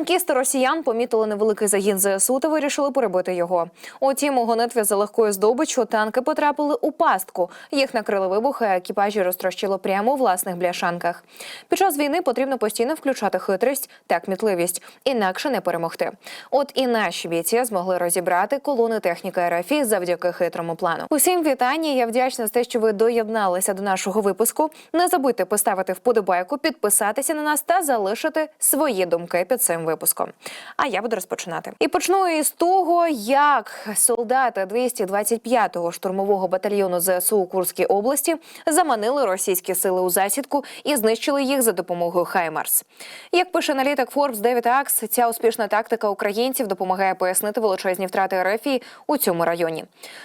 Танкісти росіян помітили невеликий загін ЗСУ та вирішили перебити його. Утім, у гонитві за легкою здобиччю танки потрапили у пастку. Їх накрили вибухи, а екіпажі розтрощило прямо у власних бляшанках. Під час війни потрібно постійно включати хитрість та кмітливість, інакше не перемогти. От і наші бійці змогли розібрати колони техніки РФІ завдяки хитрому плану. Усім вітання. Я вдячна за те, що ви доєдналися до нашого випуску. Не забудьте поставити вподобайку, підписатися на нас та залишити свої думки під цим випуском. А я буду розпочинати. І почну із того, як солдати 225-го штурмового батальйону ЗСУ у Курській області заманили російські сили у засідку і знищили їх за допомогою Хаймарс. Як пише аналітик Forbes Девід Акс, ця успішна тактика українців допомагає пояснити величезні втрати РФ у цьому районі.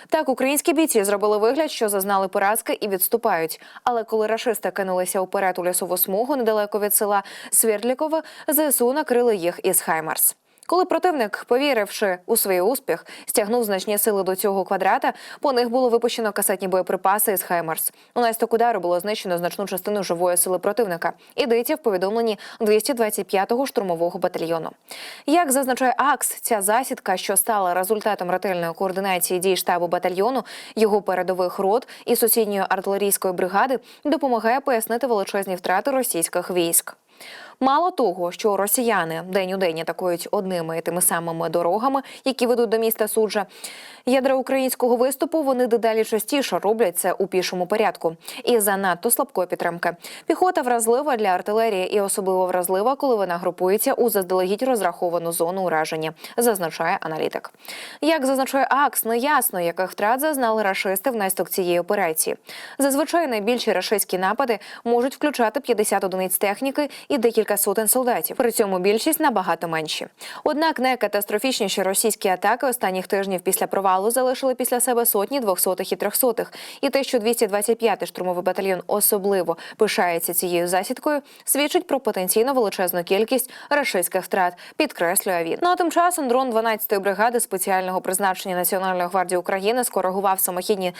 Так, українські бійці зробили вигляд, що зазнали поразки і відступають. Але коли рашисти кинулися уперед у лісову смугу недалеко від села Свердлікове, ЗСУ накрили їх із Хаймарс. Коли противник, повіривши у свій успіх, стягнув значні сили до цього квадрата, по них було випущено касетні боєприпаси із Хаймарс. Унаслідок удару було знищено значну частину живої сили противника. Йдеться в повідомленні 225-го штурмового батальйону. Як зазначає АКС, ця засідка, що стала результатом ретельної координації дій штабу батальйону, його передових рот і сусідньої артилерійської бригади, допомагає пояснити величезні втрати російських військ. Мало того, що росіяни день у день атакують одними і тими самими дорогами, які ведуть до міста суджа. Ядра українського виступу вони дедалі частіше роблять це у пішому порядку і занадто слабкої підтримки. Піхота вразлива для артилерії і особливо вразлива, коли вона групується у заздалегідь розраховану зону ураження, зазначає аналітик. Як зазначає АКС, неясно, яких втрат зазнали рашисти внаслідок цієї операції. Зазвичай найбільші рашистські напади можуть включати 50 одиниць техніки і декілька сотень солдатів. При цьому більшість набагато менші. Однак найкатастрофічніші російські атаки останніх тижнів після провалу залишили після себе сотні двохсотих і трьохсотих. І те, що 225-й штурмовий батальйон особливо пишається цією засідкою, свідчить про потенційно величезну кількість рашистських втрат. Підкреслює він. Ну а тим часом дрон 12-ї бригади спеціального призначення Національної гвардії України скоригував самохідні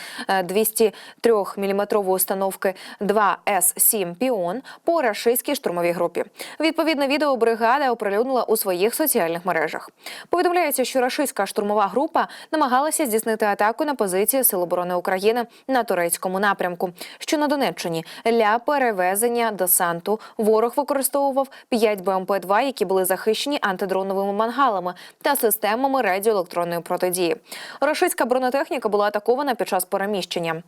203 мм установки 2 С-7 Піон по рашистській штурмовій групі. Відповідне відео бригада оприлюднила у своїх соціальних мережах. Повідомляється, що рашистська штурмова група намагалася здійснити атаку на позиції Сил оборони України на турецькому напрямку, що на Донеччині для перевезення десанту ворог використовував 5 БМП-2, які були захищені антидроновими мангалами та системами радіоелектронної протидії. Рашистська бронетехніка була атакована під час переміщення.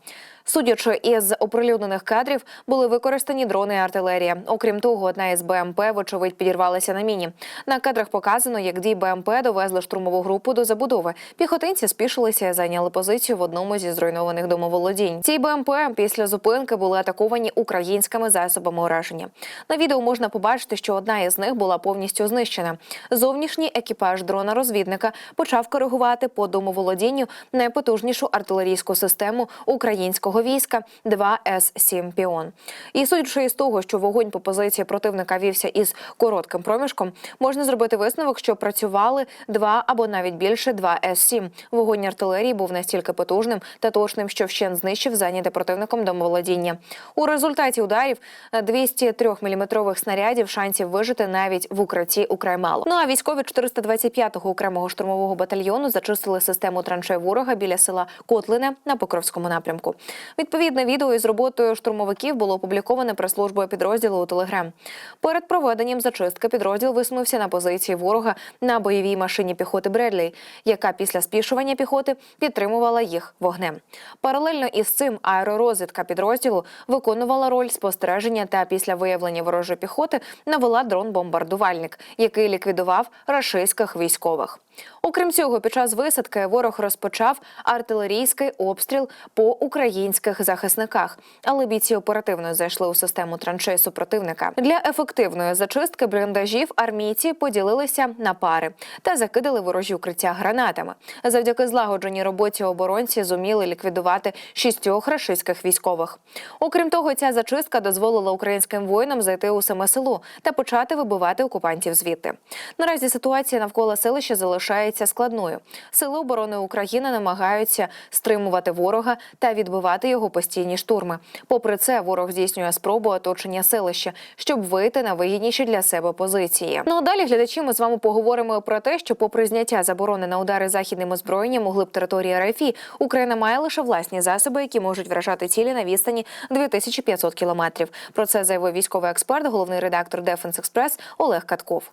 Судячи із оприлюднених кадрів, були використані дрони і артилерія. Окрім того, одна із БМП, вочевидь, підірвалася на міні. На кадрах показано, як дій БМП довезли штурмову групу до забудови. Піхотинці спішилися і зайняли позицію в одному зі зруйнованих домоволодінь. Ці БМП після зупинки були атаковані українськими засобами ураження. На відео можна побачити, що одна із них була повністю знищена. Зовнішній екіпаж дрона розвідника почав коригувати по домоволодінню найпотужнішу артилерійську систему українського війська 2 С-7 Піон. І судячи із того, що вогонь по позиції противника вівся із коротким проміжком, можна зробити висновок, що працювали два або навіть більше 2 С-7. Вогонь артилерії був настільки потужним та точним, що вщен знищив зайняте противником домоволодіння. У результаті ударів 203 мм снарядів шансів вижити навіть в укритті украй мало. Ну а військові 425-го окремого штурмового батальйону зачистили систему траншей ворога біля села Котлине на Покровському напрямку. Відповідне відео із роботою штурмовиків було опубліковане прес-службою підрозділу у Телеграм. Перед проведенням зачистки підрозділ висунувся на позиції ворога на бойовій машині піхоти Бредлі, яка після спішування піхоти підтримувала їх вогнем. Паралельно із цим аеророзвідка підрозділу виконувала роль спостереження та після виявлення ворожої піхоти навела дрон-бомбардувальник, який ліквідував рашистських військових. Окрім цього, під час висадки ворог розпочав артилерійський обстріл по українських захисниках, але бійці оперативно зайшли у систему траншей супротивника. Для ефективної зачистки бліндажів армійці поділилися на пари та закидали ворожі укриття гранатами. Завдяки злагодженій роботі оборонці зуміли ліквідувати шістьох рашистських військових. Окрім того, ця зачистка дозволила українським воїнам зайти у саме село та почати вибивати окупантів звідти. Наразі ситуація навколо селища залишається залишається складною. Сили оборони України намагаються стримувати ворога та відбивати його постійні штурми. Попри це, ворог здійснює спробу оточення селища, щоб вийти на вигідніші для себе позиції. Ну а далі глядачі ми з вами поговоримо про те, що, попри зняття заборони на удари західним озброєнням у глиб території РФ, Україна має лише власні засоби, які можуть вражати цілі на відстані 2500 кілометрів. Про це заявив військовий експерт, головний редактор Дефенс Експрес Олег Катков.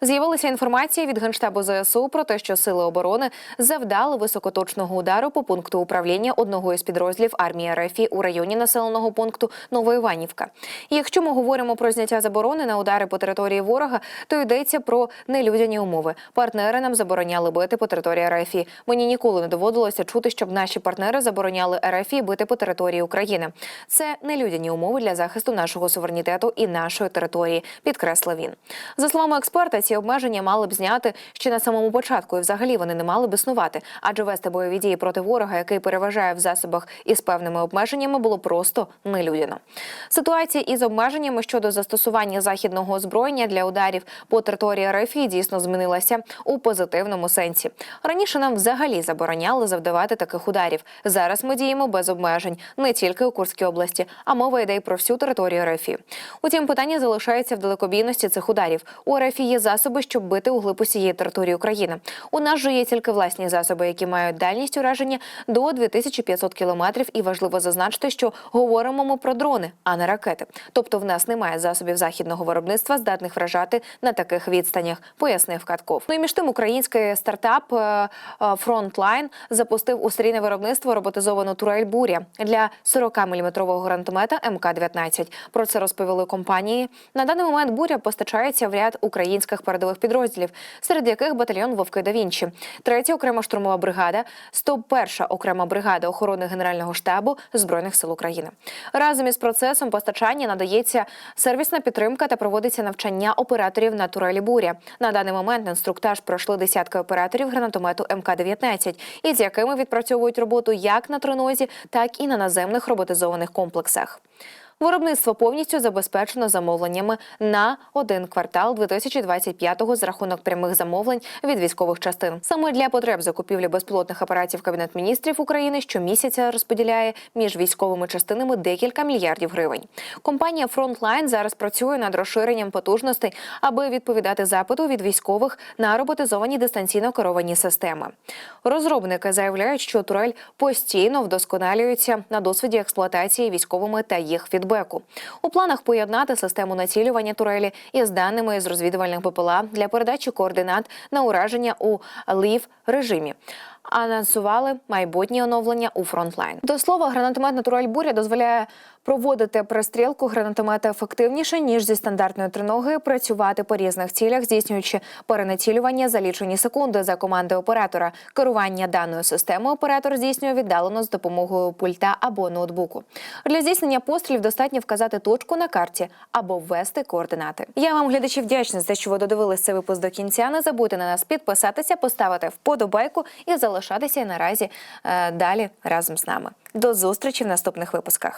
З'явилася інформація від генштабу ЗСУ про те, що сили оборони завдали високоточного удару по пункту управління одного із підрозділів армії РФ у районі населеного пункту Новоіванівка. Якщо ми говоримо про зняття заборони на удари по території ворога, то йдеться про нелюдяні умови. Партнери нам забороняли бити по території РФ. Мені ніколи не доводилося чути, щоб наші партнери забороняли РФ бити по території України. Це нелюдяні умови для захисту нашого суверенітету і нашої території, підкреслив він. За словами експерта, ці обмеження мали б зняти ще на самому початку, і взагалі вони не мали б існувати, адже вести бойові дії проти ворога, який переважає в засобах із певними обмеженнями, було просто нелюдяно. Ситуація із обмеженнями щодо застосування західного озброєння для ударів по території РФ дійсно змінилася у позитивному сенсі. Раніше нам взагалі забороняли завдавати таких ударів. Зараз ми діємо без обмежень не тільки у Курській області, а мова йде й про всю територію РФ. Утім, питання залишається в далекобійності цих ударів. У РФ є засоби, щоб бити у глиб усієї території України. У нас же є тільки власні засоби, які мають дальність ураження до 2500 кілометрів. І важливо зазначити, що говоримо ми про дрони, а не ракети. Тобто, в нас немає засобів західного виробництва, здатних вражати на таких відстанях, пояснив Катков. Ну і між тим, український стартап е, е, Frontline запустив у серійне виробництво роботизовану турель буря для 40-мм гранатомета МК-19. Про це розповіли компанії. На даний момент буря постачається в ряд українських передових підрозділів, серед яких батальйон Вовки да Вінчі, третя окрема штурмова бригада, 101 окрема бригада охорони Генерального штабу збройних сил України. Разом із процесом постачання надається сервісна підтримка та проводиться навчання операторів на турелі буря. На даний момент інструктаж пройшли десятки операторів гранатомету МК-19, із якими відпрацьовують роботу як на тренозі, так і на наземних роботизованих комплексах. Виробництво повністю забезпечено замовленнями на один квартал 2025-го з рахунок прямих замовлень від військових частин. Саме для потреб закупівлі безпілотних апаратів Кабінет міністрів України щомісяця розподіляє між військовими частинами декілька мільярдів гривень. Компанія Frontline зараз працює над розширенням потужностей, аби відповідати запиту від військових на роботизовані дистанційно керовані системи. Розробники заявляють, що турель постійно вдосконалюється на досвіді експлуатації військовими та їх фідбеку. У планах поєднати систему націлювання турелі із даними з розвідувальних БПЛА для передачі координат на ураження у лів режимі. Анонсували майбутні оновлення у фронтлайн. До слова, гранатомет «Натураль Буря дозволяє проводити перестрілку гранатомета ефективніше ніж зі стандартної триноги, працювати по різних цілях, здійснюючи перенацілювання за лічені секунди за команди оператора. Керування даною системою оператор здійснює віддалено з допомогою пульта або ноутбуку. Для здійснення пострілів достатньо вказати точку на карті або ввести координати. Я вам глядачі вдячна за те, що ви додивились цей випуск до кінця. Не забудьте на нас підписатися, поставити вподобайку і залишатися наразі е, далі разом з нами. До зустрічі в наступних випусках.